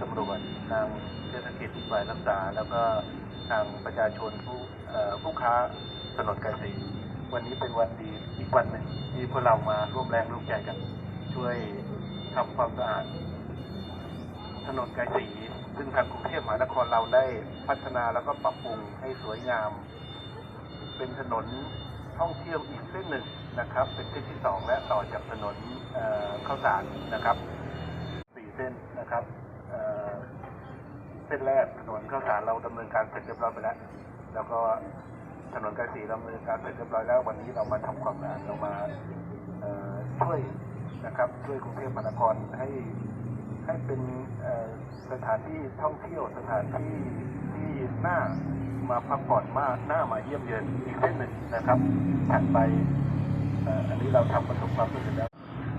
ตำรวจทางเทศกิจฝ่ายรักษา แล้วก็ทางประชาชนผู้ผู้ค้าถนนกายศรีวันนี้เป็นวันดีอีกวันหนึ่งที่พวกเรามาร่วมแรงร่วมใจกัน ช่วยทำความสะอาดถนนกายศรีซึ่งทางกรุงเทพมหานครเราได้พัฒนาแล้วก็ปรับปรุงให้สวยงาม เป็นถนนท่องเที่ยวอีกเส้นหนึ่งนะครับ เป็นเส้นที่สองและต่อจากถนนเข้าวสารนะครับสี่เส้นนะครับ เส้นแรกถนนข้าวสารเราดำเนินการเสร็จเรียบร้อยไปแล้ว แล้วก็ถนนกายศรีดำเนินการเสร็จเรียบร้อยแล้ว วันนี้เรามาทำความสะอาดเรามาช่วยนะครับช่วยกรุงเทพมหานครให้ให้เป็นสถานที่ท่องเที่ยวสถานที่ที่น่ามาพักผ่อนมากน่ามาเยี่ยมเยือนอีกเส้นหนึ่งนะครับถัดไปอันนี้เราทำประสบความสำเร็จแล้ว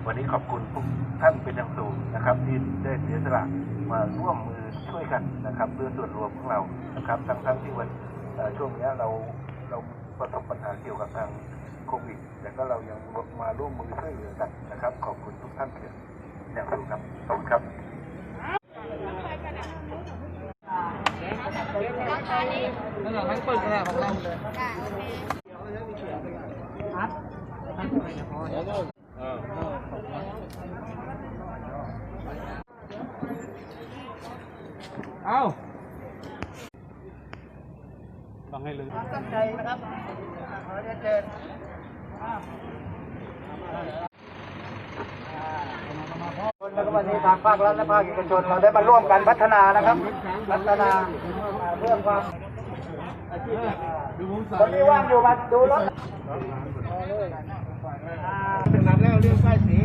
วันนี้ขอบคุณทุกท่านเป็นอย่างสูงนะครับ ที่ได้เสียสละมาร่วมมือช่วยกันนะครับเพื่อส่วนรวมของเรานะครับทั้งทั้งที่วันช่วงนี้เราเราประสบปัญหาเกี่ยวกับทางโควิดแต่ก็เรายังมาร่วมมือช่วยเหลือกันนะครับ ขอบคุณทุกท่านเป็นอย่างสูงครับขอบคุณครับนั่นแหละทั้งเปิดกระดาษของเราเลย เอาต้องให้ลึกตั้งใจนะครับขอเรียนเชิญแล้วก็วันนี้ทางภาครัฐและภาคเอกชนเราได้มาร่วมกันพัฒนานะครับ พัฒนาอ่าเรื่องความคนที่ว่างอยู่มาดูรถเป็นน้ำแล้วเรื่องป้ายสี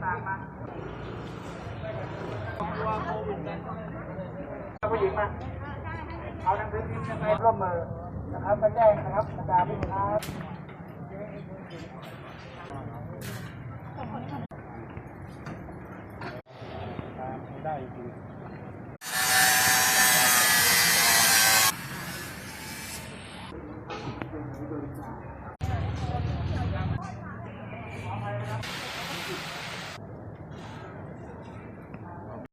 ผู้หญิงมาเอาหนังสือพิมพ์ยังไงร่วมมือนะครับมาแจ้งนะครับประกาศผู้ค้าไม่ได้จริง